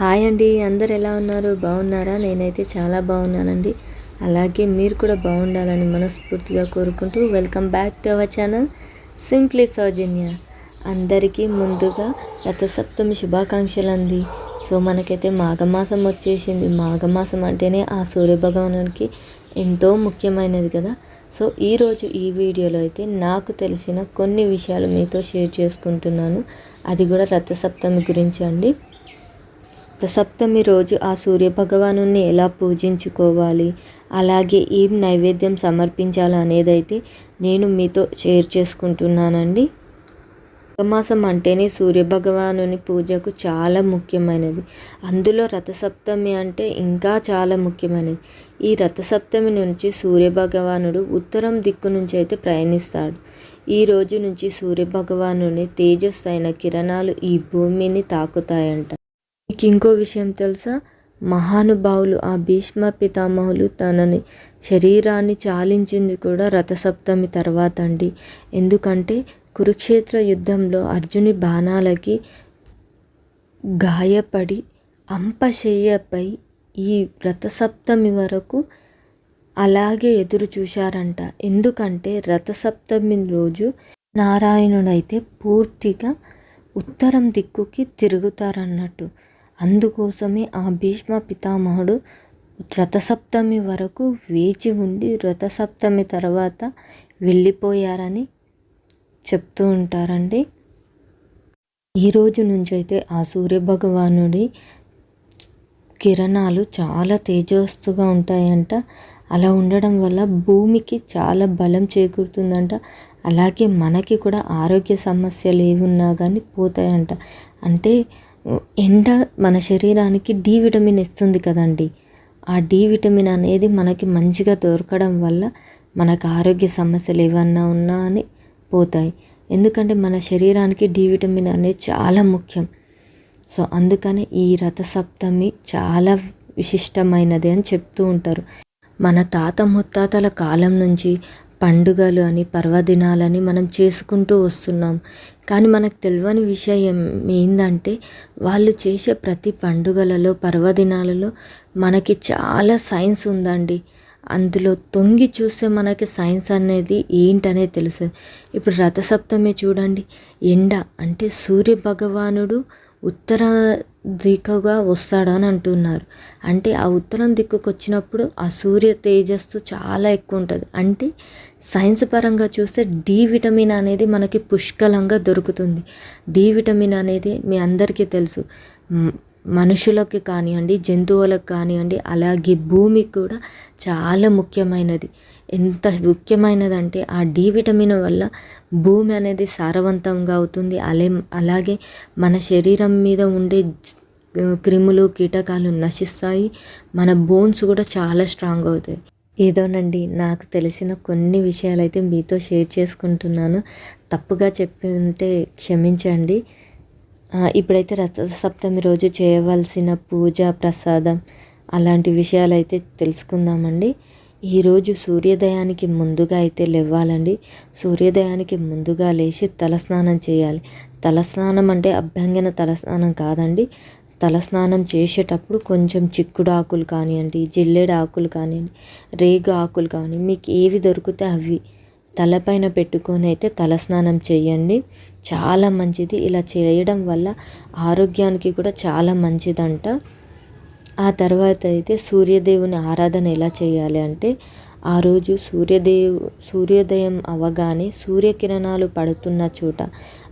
Hi అండి అందరు ఎలా ఉన్నారు? బాగున్నారా? నేనైతే చాలా బాగున్నానండి. అలాగే మీరు కూడా బాగుండాలని మనస్ఫూర్తిగా కోరుకుంటూ welcome back to our channel simply Soujanya. అందరికీ ముందుగా రథసప్తమి శుభాకాంక్షలు అంది సో మనకైతే మాఘమాసం వచ్చేసింది. మాఘమాసం అంటేనే ఆ సూర్యభగవానునికి ఎంతో ముఖ్యమైనది కదా. సో ఈరోజు ఈ వీడియోలో అయితే నాకు తెలిసిన కొన్ని విషయాలు మీతో షేర్ చేసుకుంటున్నాను. అది కూడా రథసప్తమి గురించి అండి. రథసప్తమి రోజు ఆ సూర్యభగవాను ఎలా పూజించుకోవాలి? అలాగే ఏం నైవేద్యం సమర్పించాలి అనేది అయితే నేను మీతో షేర్ చేసుకుంటున్నానండి. మాఘమాసం అంటేనే సూర్యభగవానుని పూజకు చాలా ముఖ్యమైనది. అందులో రథసప్తమి అంటే ఇంకా చాలా ముఖ్యమైనది. ఈ రథసప్తమి నుంచి సూర్యభగవానుడు ఉత్తరం దిక్కు నుంచి అయితే ప్రయాణిస్తాడు. ఈ రోజు నుంచి సూర్యభగవానుని తేజస్సు అయిన కిరణాలు ఈ భూమిని తాకుతాయంట. మీకు ఇంకో విషయం తెలుసా? మహానుభావులు ఆ భీష్మ పితామహులు తనని శరీరాన్ని చాలించింది కూడా రథసప్తమి తర్వాత అండి. ఎందుకంటే కురుక్షేత్ర యుద్ధంలో అర్జుని బాణాలకి గాయపడి అంపశయ్యపై ఈ రథసప్తమి వరకు అలాగే ఎదురు చూశారంట. ఎందుకంటే రథసప్తమి రోజు నారాయణుడైతే పూర్తిగా ఉత్తరం దిక్కుకి తిరుగుతారన్నట్టు. అందుకోసమే ఆ భీష్మ పితామహుడు రథసప్తమి వరకు వేచి ఉండి రథసప్తమి తర్వాత వెళ్ళిపోయారని చెప్తూ ఉంటారండి. ఈరోజు నుంచి అయితే ఆ సూర్యభగవానుడి కిరణాలు చాలా తేజస్సుగా ఉంటాయంట. అలా ఉండడం వల్ల భూమికి చాలా బలం చేకూరుతుందంట. అలాగే మనకి కూడా ఆరోగ్య సమస్యలు ఏమున్నా కానీ పోతాయంట. అంటే ఎండ మన శరీరానికి డి విటమిన్ ఇస్తుంది కదండి. ఆ డి విటమిన్ అనేది మనకి మంచిగా దొరకడం వల్ల మనకు ఆరోగ్య సమస్యలు ఏమన్నా ఉన్నా అని పోతాయి. ఎందుకంటే మన శరీరానికి డి విటమిన్ అనేది చాలా ముఖ్యం. సో అందుకని ఈ రథసప్తమి చాలా విశిష్టమైనది అని చెప్తూ ఉంటారు. మన తాత ముత్తాతల కాలం నుంచి పండుగలు అని పర్వదినాలని మనం చేసుకుంటూ వస్తున్నాం. కానీ మనకు తెలియని విషయం ఏంటంటే వాళ్ళు చేసే ప్రతి పండుగలలో పర్వదినాలలో మనకి చాలా సైన్స్ ఉందండి. అందులో తొంగి చూస్తే మనకి సైన్స్ అనేది ఏంటనేది తెలుసు ఇప్పుడు రథసప్తమి చూడండి. ఎండ అంటే సూర్య భగవానుడు ఉత్తర దిక్కుగా వస్తాడు అని అంటున్నారు. అంటే ఆ ఉత్తరం దిక్కుకు వచ్చినప్పుడు ఆ సూర్య తేజస్సు చాలా ఎక్కువ ఉంటుంది అంటే సైన్స్ పరంగా చూస్తే డి విటమిన్ అనేది మనకి పుష్కలంగా దొరుకుతుంది. డి విటమిన్ అనేది మీ అందరికీ తెలుసు. మనుషులకి కానివ్వండి జంతువులకు కానివ్వండి అలాగే భూమికి కూడా చాలా ముఖ్యమైనది. ఎంత ముఖ్యమైనదంటే ఆ డి విటమిన్ వల్ల భూమి అనేది సారవంతంగా అవుతుంది. అలే అలాగే మన శరీరం మీద ఉండే క్రిములు కీటకాలు నశిస్తాయి. మన బోన్స్ కూడా చాలా స్ట్రాంగ్ అవుతాయి. ఏదోనండి నాకు తెలిసిన కొన్ని విషయాలు అయితే మీతో షేర్ చేసుకుంటున్నాను. తప్పుగా చెప్పి ఉంటే క్షమించండి. ఇప్పుడైతే రథసప్తమి రోజు చేయవలసిన పూజ ప్రసాదం అలాంటి విషయాలు అయితే తెలుసుకుందామండి ఈరోజు సూర్యోదయానికి ముందుగా అయితే లేవాలండి సూర్యోదయానికి ముందుగా లేచి తలస్నానం చేయాలి. తలస్నానం అంటే అభ్యంగన తలస్నానం కాదండి. తలస్నానం చేసేటప్పుడు కొంచెం చిక్కుడు ఆకులు కానివ్వండి జిల్లేడు ఆకులు కానివ్వండి రేగు ఆకులు కానీ మీకు ఏవి దొరికితే అవి తలపైన పెట్టుకొని అయితే తలస్నానం చేయండి. చాలా మంచిది. ఇలా చేయడం వల్ల ఆరోగ్యానికి కూడా చాలా మంచిదంట. ఆ తర్వాత అయితే సూర్యదేవుని ఆరాధన ఎలా చేయాలి అంటే ఆ రోజు సూర్యదేవు సూర్యోదయం అవగానే సూర్యకిరణాలు పడుతున్న చోట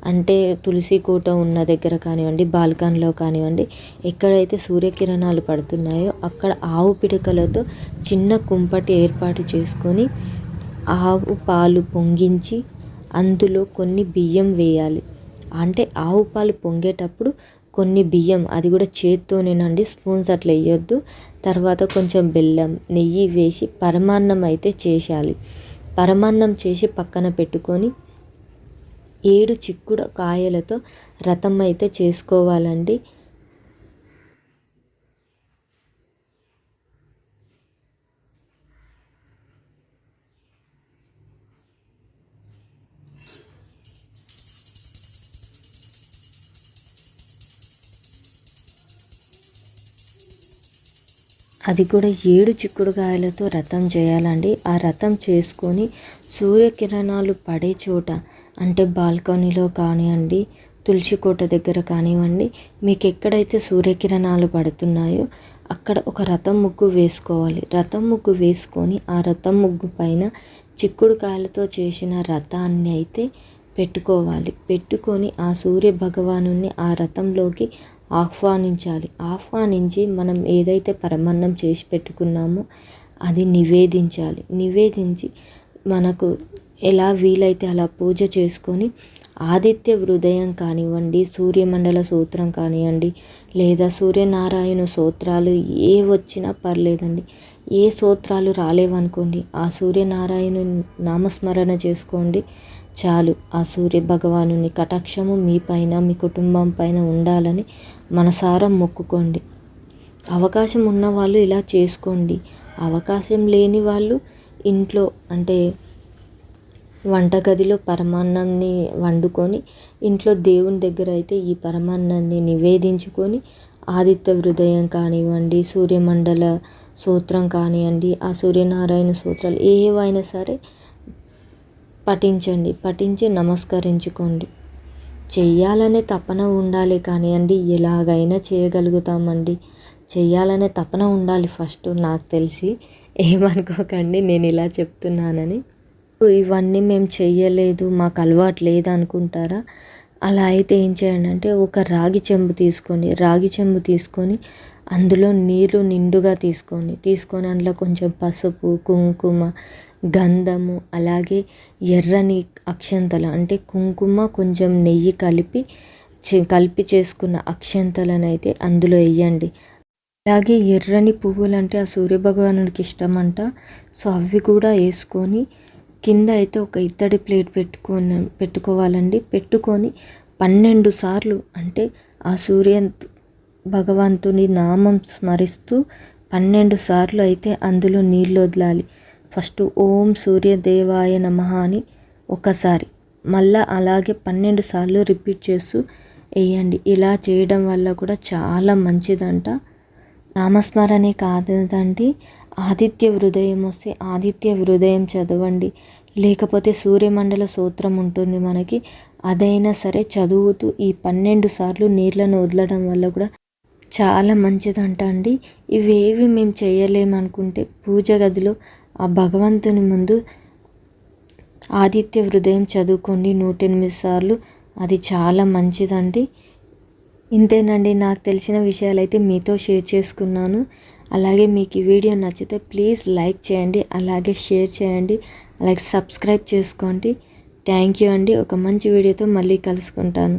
అంటే తులసి కోట ఉన్న దగ్గర కానివ్వండి బాల్కన్లో కానివ్వండి ఎక్కడైతే సూర్యకిరణాలు పడుతున్నాయో అక్కడ ఆవు పిడకలతో చిన్న కుంపటి ఏర్పాటు చేసుకొని ఆవు పాలు పొంగించి అందులో కొన్ని బియ్యం వేయాలి. అంటే ఆవు పాలు పొంగేటప్పుడు కొన్ని బియ్యం అది కూడా చేత్తోనేనండి స్పూన్స్ అట్లా వేయొద్దు. తర్వాత కొంచెం బెల్లం నెయ్యి వేసి పరమాన్నం అయితే చేసేయాలి. పరమాన్నం చేసి పక్కన పెట్టుకొని ఏడు చిక్కుడు కాయలతో రథం అయితే చేసుకోవాలండి. అది కూడా ఏడు చిక్కుడుకాయలతో రథం చేయాలండి. ఆ రథం చేసుకొని సూర్యకిరణాలు పడే చోట అంటే బాల్కనీలో కానివ్వండి తులసి కోట దగ్గర కానివ్వండి మీకు ఎక్కడైతే సూర్యకిరణాలు పడుతున్నాయో అక్కడ ఒక రథం ముగ్గు వేసుకోవాలి. రథం ముగ్గు వేసుకొని ఆ రథం ముగ్గు పైన చిక్కుడుకాయలతో చేసిన రథాన్ని అయితే పెట్టుకోవాలి. పెట్టుకొని ఆ సూర్య భగవాను ఆ రథంలోకి ఆహ్వానించాలి. ఆహ్వానించి మనం ఏదైతే పరమాన్నం చేసి పెట్టుకున్నామో అది నివేదించాలి. నివేదించి మనకు ఎలా వీలైతే అలా పూజ చేసుకొని ఆదిత్య హృదయం కానివ్వండి సూర్యమండల సూత్రం కానివ్వండి లేదా సూర్యనారాయణ సూత్రాలు ఏ వచ్చినా పర్లేదండి. ఏ సూత్రాలు రాలేవనుకోండి ఆ సూర్యనారాయణ నామస్మరణ చేసుకోండి. చాలు. ఆ సూర్య భగవానుని కటాక్షము మీ పైన మీ కుటుంబం పైన ఉండాలని మనసారం మొక్కుకోండి. అవకాశం ఉన్నవాళ్ళు ఇలా చేసుకోండి. అవకాశం లేని వాళ్ళు ఇంట్లో అంటే వంటగదిలో పరమాన్నాన్ని వండుకొని ఇంట్లో దేవుని దగ్గర అయితే ఈ పరమాన్నాన్ని నివేదించుకొని ఆదిత్య హృదయం కానివ్వండి సూర్యమండల సూత్రం కానివ్వండి ఆ సూర్యనారాయణ సూత్రాలు ఏవైనా సరే పఠించండి పఠించి నమస్కరించుకోండి. చెయ్యాలనే తపన ఉండాలి కానివ్వండి ఎలాగైనా చేయగలుగుతామండి. చెయ్యాలనే తపన ఉండాలి ఫస్ట్ నాకు తెలిసి. ఏమనుకోకండి నేను ఇలా చెప్తున్నానని. ఇవన్నీ మేము చెయ్యలేదు మాకు అలవాటు లేదు అనుకుంటారా అలా అయితే ఏం చేయండి అంటే ఒక రాగి చెంబు తీసుకోండి. రాగి చెంబు తీసుకొని అందులో నీరు నిండుగా తీసుకోండి. తీసుకొని అందులో కొంచెం పసుపు కుంకుమ గంధము అలాగే ఎర్రని అక్షంతలు అంటే కుంకుమ కొంచెం నెయ్యి కలిపి కలిపి చేసుకున్న అక్షంతలను అయితే అందులో వేయండి. అలాగే ఎర్రని పువ్వులు అంటే ఆ సూర్యభగవానుడికి ఇష్టమంట. సో అవి కూడా వేసుకొని కింద అయితే ఒక ఇత్తడి ప్లేట్ పెట్టుకొని పెట్టుకోవాలండి. పెట్టుకొని పన్నెండు సార్లు అంటే ఆ సూర్య భగవంతుని నామం స్మరిస్తూ పన్నెండు సార్లు అయితే అందులో నీళ్ళు వదలాలి. ఫస్ట్ ఓం సూర్యదేవాయ నమ అని ఒకసారి మళ్ళా అలాగే పన్నెండు సార్లు రిపీట్ చేస్తూ వేయండి ఇలా చేయడం వల్ల కూడా చాలా మంచిదంట. నామస్మరణే కాదండి ఆదిత్య హృదయం వస్తే ఆదిత్య హృదయం చదవండి. లేకపోతే సూర్యమండల సూత్రం ఉంటుంది మనకి. అదైనా సరే చదువుతూ ఈ పన్నెండు సార్లు నీళ్ళను వదలడం వల్ల కూడా చాలా మంచిదంట అండి. ఇవేవి మేము చేయలేమనుకుంటే పూజ గదిలో ఆ భగవంతుని ముందు ఆదిత్య హృదయం చదువుకోండి నూట ఎనిమిది సార్లు. అది చాలా మంచిదండి. ఇంతేనండి నాకు తెలిసిన విషయాలు అయితే మీతో షేర్ చేసుకున్నాను. అలాగే మీకు ఈ వీడియో నచ్చితే ప్లీజ్ లైక్ చేయండి అలాగే షేర్ చేయండి అలాగే సబ్స్క్రైబ్ చేసుకోండి. థ్యాంక్ యూ అండి. ఒక మంచి వీడియోతో మళ్ళీ కలుసుకుంటాను.